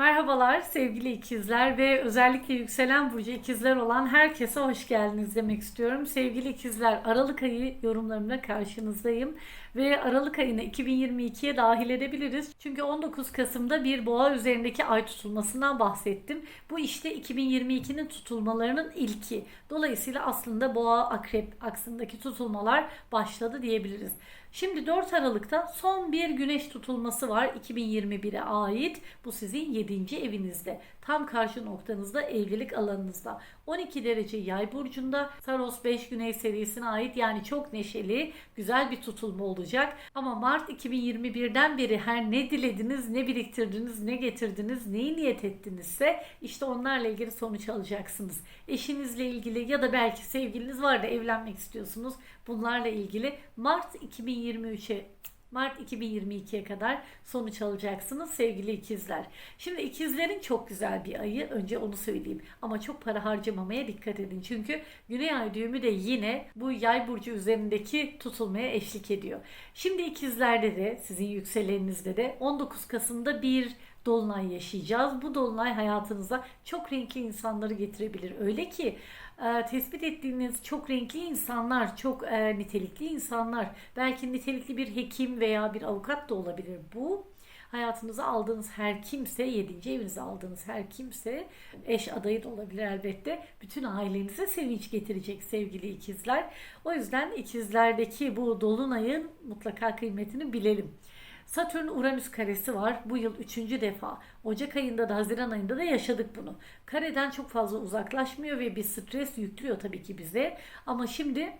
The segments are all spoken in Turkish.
Merhabalar sevgili ikizler ve özellikle yükselen burcu ikizler olan herkese hoş geldiniz demek istiyorum. Sevgili ikizler Aralık ayı yorumlarımla karşınızdayım ve Aralık ayını 2022'ye dahil edebiliriz. Çünkü 19 Kasım'da bir boğa üzerindeki ay tutulmasından bahsettim. Bu işte 2022'nin tutulmalarının ilki. Dolayısıyla aslında boğa akrep aksındaki tutulmalar başladı diyebiliriz. Şimdi 4 Aralık'ta son bir güneş tutulması var 2021'e ait. Bu sizin 7. evinizde. Tam karşı noktanızda evlilik alanınızda. 12 derece yay burcunda Saros 5 güney serisine ait yani çok neşeli güzel bir tutulma olacak. Ama Mart 2021'den beri her ne dilediniz, ne biriktirdiniz, ne getirdiniz, neyi niyet ettinizse işte onlarla ilgili sonuç alacaksınız. Eşinizle ilgili ya da belki sevgiliniz var da evlenmek istiyorsunuz. Bunlarla ilgili Mart 2023'e Mart 2022'ye kadar sonuç alacaksınız sevgili ikizler. Şimdi ikizlerin çok güzel bir ayı. Önce onu söyleyeyim. Ama çok para harcamamaya dikkat edin. Çünkü Güney Ay düğümü de yine bu yay burcu üzerindeki tutulmaya eşlik ediyor. Şimdi ikizlerde de sizin yükselenizde de 19 Kasım'da bir dolunay yaşayacağız. Bu dolunay hayatınıza çok renkli insanları getirebilir. Öyle ki e, tespit ettiğiniz çok renkli insanlar, çok e, nitelikli insanlar, belki nitelikli bir hekim veya bir avukat da olabilir bu. Hayatınıza aldığınız her kimse, 7. evinize aldığınız her kimse, eş adayı da olabilir elbette. Bütün ailenize sevinç getirecek sevgili ikizler. O yüzden ikizlerdeki bu dolunayın mutlaka kıymetini bilelim. Satürn Uranüs karesi var. Bu yıl üçüncü defa. Ocak ayında da Haziran ayında da yaşadık bunu. Kareden çok fazla uzaklaşmıyor ve bir stres yüklüyor tabii ki bize. Ama şimdi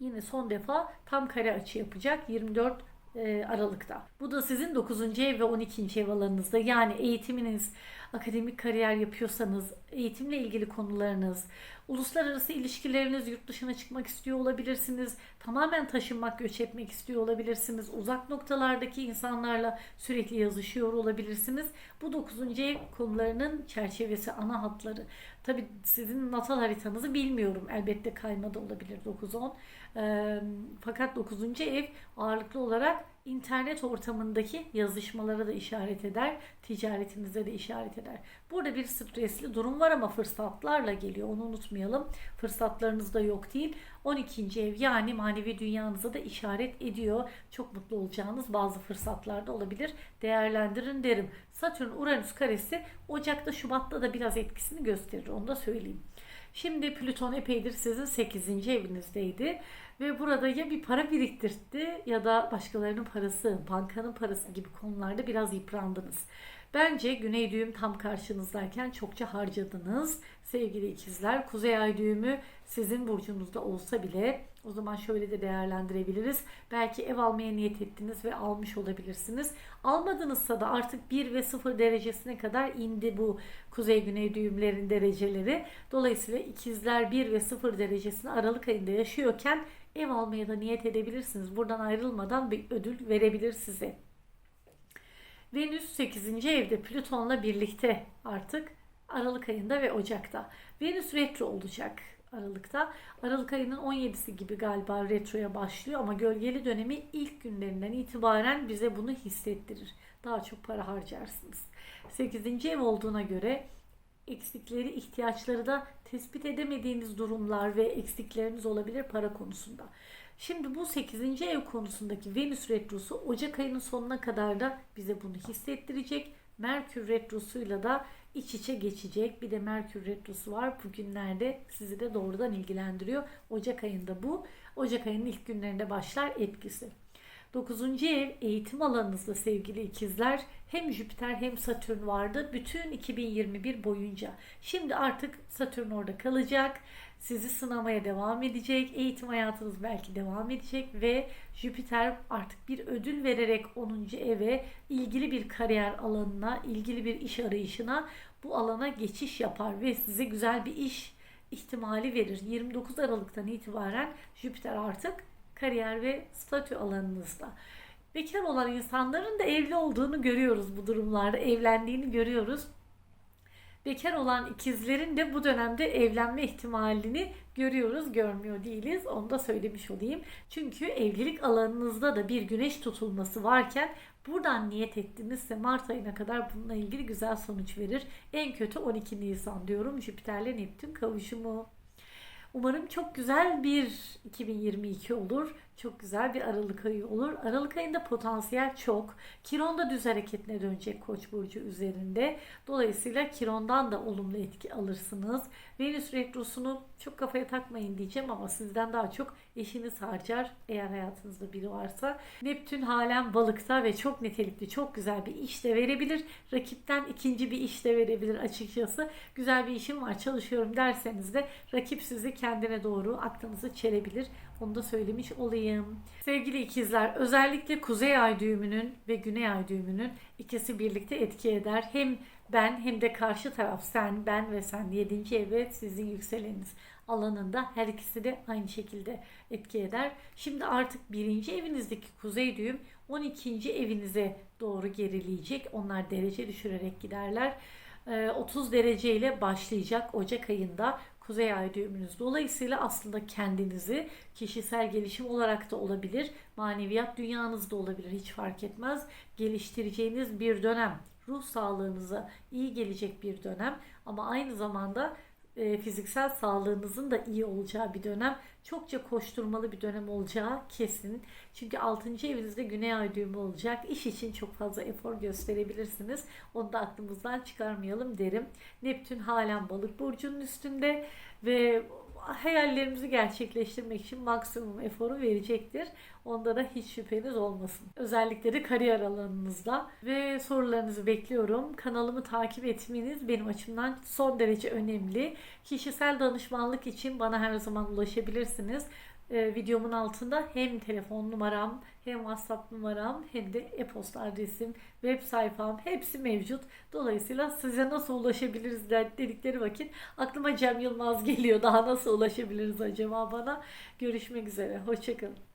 yine son defa tam kare açı yapacak 24 e, Aralık'ta. Bu da sizin 9. ev ve 12. ev alanınızda. Yani eğitiminiz, akademik kariyer yapıyorsanız, eğitimle ilgili konularınız, uluslararası ilişkileriniz, yurt dışına çıkmak istiyor olabilirsiniz. Tamamen taşınmak, göç etmek istiyor olabilirsiniz. Uzak noktalardaki insanlarla sürekli yazışıyor olabilirsiniz. Bu 9. ev konularının çerçevesi, ana hatları. Tabi sizin natal haritanızı bilmiyorum. Elbette kayma da olabilir 9-10. Ee, fakat 9. ev ağırlıklı olarak internet ortamındaki yazışmalara da işaret eder, ticaretinize de işaret eder. Burada bir stresli durum var ama fırsatlarla geliyor. Onu unutmayalım. Fırsatlarınız da yok değil. 12. ev yani manevi dünyanıza da işaret ediyor. Çok mutlu olacağınız bazı fırsatlar da olabilir. Değerlendirin derim. Satürn Uranüs karesi Ocak'ta Şubat'ta da biraz etkisini gösterir. Onu da söyleyeyim. Şimdi Plüton epeydir sizin 8. evinizdeydi ve burada ya bir para biriktirdi ya da başkalarının parası, bankanın parası gibi konularda biraz yıprandınız. Bence Güney düğüm tam karşınızdayken çokça harcadınız sevgili ikizler. Kuzey ay düğümü sizin burcunuzda olsa bile o zaman şöyle de değerlendirebiliriz. Belki ev almaya niyet ettiniz ve almış olabilirsiniz. Almadınızsa da artık 1 ve 0 derecesine kadar indi bu kuzey güney düğümlerin dereceleri. Dolayısıyla ikizler 1 ve 0 derecesini Aralık ayında yaşıyorken ev almaya da niyet edebilirsiniz. Buradan ayrılmadan bir ödül verebilir size. Venüs 8. evde Plüton'la birlikte artık Aralık ayında ve Ocak'ta. Venüs retro olacak Aralık'ta. Aralık ayının 17'si gibi galiba retroya başlıyor ama gölgeli dönemi ilk günlerinden itibaren bize bunu hissettirir. Daha çok para harcarsınız. 8. ev olduğuna göre eksikleri, ihtiyaçları da tespit edemediğiniz durumlar ve eksikleriniz olabilir para konusunda. Şimdi bu 8. ev konusundaki Venüs retrosu Ocak ayının sonuna kadar da bize bunu hissettirecek. Merkür retrosuyla da iç içe geçecek. Bir de Merkür retrosu var. Bugünlerde sizi de doğrudan ilgilendiriyor. Ocak ayında bu. Ocak ayının ilk günlerinde başlar etkisi. 9. ev eğitim alanınızda sevgili ikizler hem Jüpiter hem Satürn vardı bütün 2021 boyunca. Şimdi artık Satürn orada kalacak. Sizi sınamaya devam edecek. Eğitim hayatınız belki devam edecek ve Jüpiter artık bir ödül vererek 10. eve ilgili bir kariyer alanına, ilgili bir iş arayışına bu alana geçiş yapar ve size güzel bir iş ihtimali verir. 29 Aralık'tan itibaren Jüpiter artık kariyer ve statü alanınızda. Bekar olan insanların da evli olduğunu görüyoruz bu durumlarda. Evlendiğini görüyoruz. Bekar olan ikizlerin de bu dönemde evlenme ihtimalini görüyoruz, görmüyor değiliz. Onu da söylemiş olayım. Çünkü evlilik alanınızda da bir güneş tutulması varken buradan niyet ettiğinizse Mart ayına kadar bununla ilgili güzel sonuç verir. En kötü 12 Nisan diyorum Jüpiter'le Neptün kavuşumu. Umarım çok güzel bir 2022 olur. Çok güzel bir Aralık ayı olur. Aralık ayında potansiyel çok. Kiron da düz hareketine dönecek Koç burcu üzerinde. Dolayısıyla Kiron'dan da olumlu etki alırsınız. Venüs retrosunu çok kafaya takmayın diyeceğim ama sizden daha çok eşiniz harcar eğer hayatınızda biri varsa. Neptün halen balıkta ve çok nitelikli, çok güzel bir iş de verebilir. Rakipten ikinci bir iş de verebilir açıkçası. Güzel bir işim var, çalışıyorum derseniz de rakip sizi kendine doğru aklınızı çelebilir. Onu da söylemiş olayım. Sevgili ikizler, özellikle kuzey ay düğümünün ve güney ay düğümünün ikisi birlikte etki eder. Hem ben hem de karşı taraf sen, ben ve sen 7. ev sizin yükseleniniz alanında her ikisi de aynı şekilde etki eder. Şimdi artık birinci evinizdeki kuzey düğüm 12. evinize doğru gerileyecek. Onlar derece düşürerek giderler. Ee, 30 derece ile başlayacak Ocak ayında Kuzey Ay düğümünüz. Dolayısıyla aslında kendinizi kişisel gelişim olarak da olabilir, maneviyat dünyanızda olabilir hiç fark etmez. Geliştireceğiniz bir dönem, ruh sağlığınıza iyi gelecek bir dönem ama aynı zamanda e, fiziksel sağlığınızın da iyi olacağı bir dönem. Çokça koşturmalı bir dönem olacağı kesin. Çünkü 6. evinizde güney ay düğümü olacak. İş için çok fazla efor gösterebilirsiniz. Onu da aklımızdan çıkarmayalım derim. Neptün halen balık burcunun üstünde ve hayallerimizi gerçekleştirmek için maksimum eforu verecektir. Onda da hiç şüpheniz olmasın. Özellikle de kariyer alanınızda ve sorularınızı bekliyorum. Kanalımı takip etmeniz benim açımdan son derece önemli. Kişisel danışmanlık için bana her zaman ulaşabilirsiniz. Ee, videomun altında hem telefon numaram hem WhatsApp numaram hem de e-posta adresim, web sayfam hepsi mevcut. Dolayısıyla size nasıl ulaşabiliriz dedikleri vakit aklıma Cem Yılmaz geliyor. Daha nasıl ulaşabiliriz acaba bana? Görüşmek üzere. Hoşçakalın.